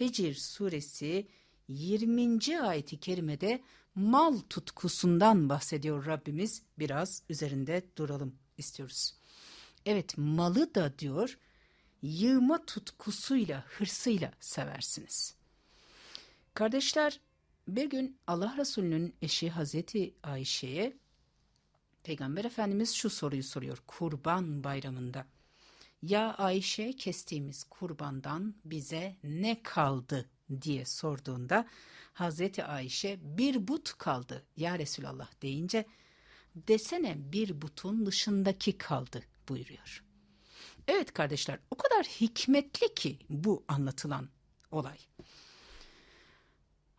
Fecir suresi 20. ayeti kerimede mal tutkusundan bahsediyor Rabbimiz. Biraz üzerinde duralım istiyoruz. Evet malı da diyor yığma tutkusuyla, hırsıyla seversiniz. Kardeşler bir gün Allah Resulü'nün eşi Hazreti Ayşe'ye Peygamber Efendimiz şu soruyu soruyor kurban bayramında. Ya Ayşe kestiğimiz kurbandan bize ne kaldı diye sorduğunda Hazreti Ayşe bir but kaldı ya Resulallah deyince desene bir butun dışındaki kaldı buyuruyor. Evet kardeşler o kadar hikmetli ki bu anlatılan olay.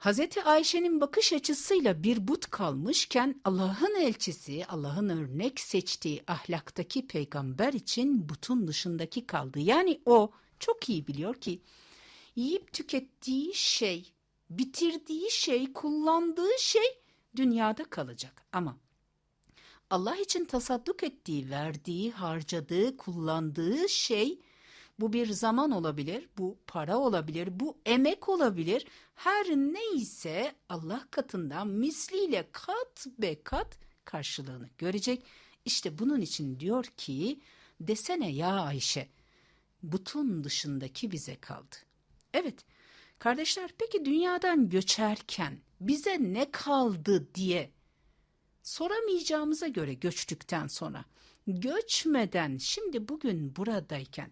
Hazreti Ayşe'nin bakış açısıyla bir but kalmışken Allah'ın elçisi, Allah'ın örnek seçtiği ahlaktaki peygamber için butun dışındaki kaldı. Yani o çok iyi biliyor ki yiyip tükettiği şey, bitirdiği şey, kullandığı şey dünyada kalacak. Ama Allah için tasadduk ettiği, verdiği, harcadığı, kullandığı şey bu bir zaman olabilir, bu para olabilir, bu emek olabilir. Her neyse Allah katından misliyle kat be kat karşılığını görecek. İşte bunun için diyor ki desene ya Ayşe butun dışındaki bize kaldı. Evet kardeşler peki dünyadan göçerken bize ne kaldı diye soramayacağımıza göre göçtükten sonra göçmeden şimdi bugün buradayken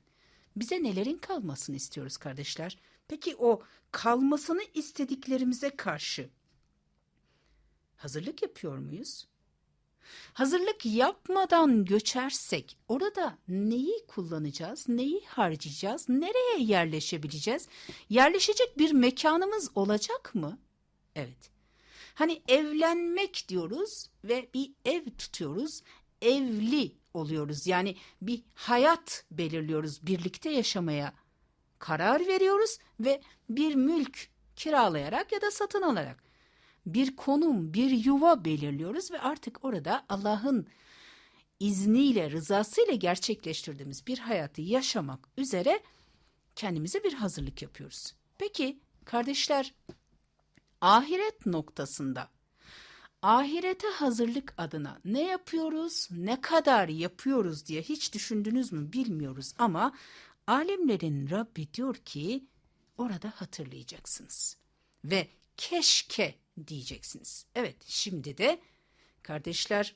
bize nelerin kalmasını istiyoruz kardeşler? Peki o kalmasını istediklerimize karşı hazırlık yapıyor muyuz? Hazırlık yapmadan göçersek orada neyi kullanacağız, neyi harcayacağız, nereye yerleşebileceğiz? Yerleşecek bir mekanımız olacak mı? Evet. Hani evlenmek diyoruz ve bir ev tutuyoruz. Evli oluyoruz. Yani bir hayat belirliyoruz. Birlikte yaşamaya karar veriyoruz ve bir mülk kiralayarak ya da satın alarak bir konum, bir yuva belirliyoruz ve artık orada Allah'ın izniyle, rızasıyla gerçekleştirdiğimiz bir hayatı yaşamak üzere kendimize bir hazırlık yapıyoruz. Peki kardeşler ahiret noktasında ahirete hazırlık adına ne yapıyoruz, ne kadar yapıyoruz diye hiç düşündünüz mü bilmiyoruz ama alemlerin Rabbi diyor ki orada hatırlayacaksınız ve keşke diyeceksiniz. Evet şimdi de kardeşler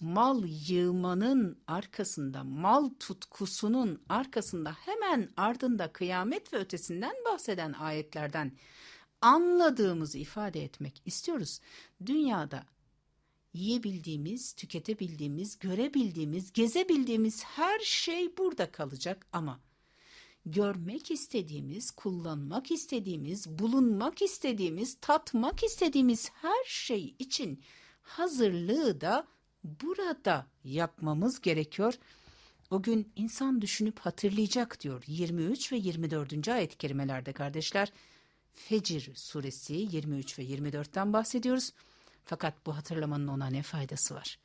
mal yığmanın arkasında, mal tutkusunun arkasında hemen ardında kıyamet ve ötesinden bahseden ayetlerden anladığımızı ifade etmek istiyoruz. Dünyada yiyebildiğimiz, tüketebildiğimiz, görebildiğimiz, gezebildiğimiz her şey burada kalacak ama görmek istediğimiz, kullanmak istediğimiz, bulunmak istediğimiz, tatmak istediğimiz her şey için hazırlığı da burada yapmamız gerekiyor. O gün insan düşünüp hatırlayacak diyor 23 ve 24. ayet-i kerimelerde kardeşler. Fecir suresi 23 ve 24'ten bahsediyoruz. Fakat bu hatırlamanın ona ne faydası var?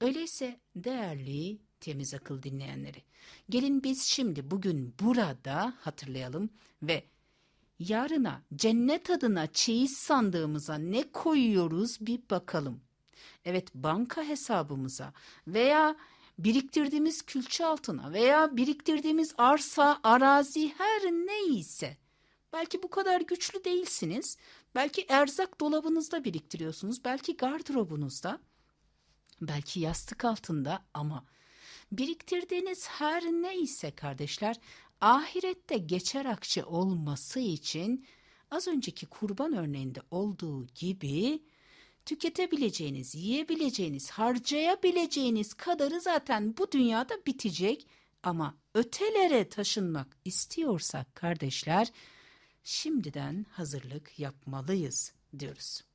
Öyleyse değerli temiz akıl dinleyenleri. Gelin biz şimdi bugün burada hatırlayalım ve yarına cennet adına çeyiz sandığımıza ne koyuyoruz bir bakalım. Evet banka hesabımıza veya biriktirdiğimiz külçe altına veya biriktirdiğimiz arsa, arazi her neyse Belki bu kadar güçlü değilsiniz. Belki erzak dolabınızda biriktiriyorsunuz. Belki gardırobunuzda. Belki yastık altında ama biriktirdiğiniz her neyse kardeşler ahirette geçer akçe olması için az önceki kurban örneğinde olduğu gibi tüketebileceğiniz, yiyebileceğiniz, harcayabileceğiniz kadarı zaten bu dünyada bitecek ama ötelere taşınmak istiyorsak kardeşler şimdiden hazırlık yapmalıyız diyoruz.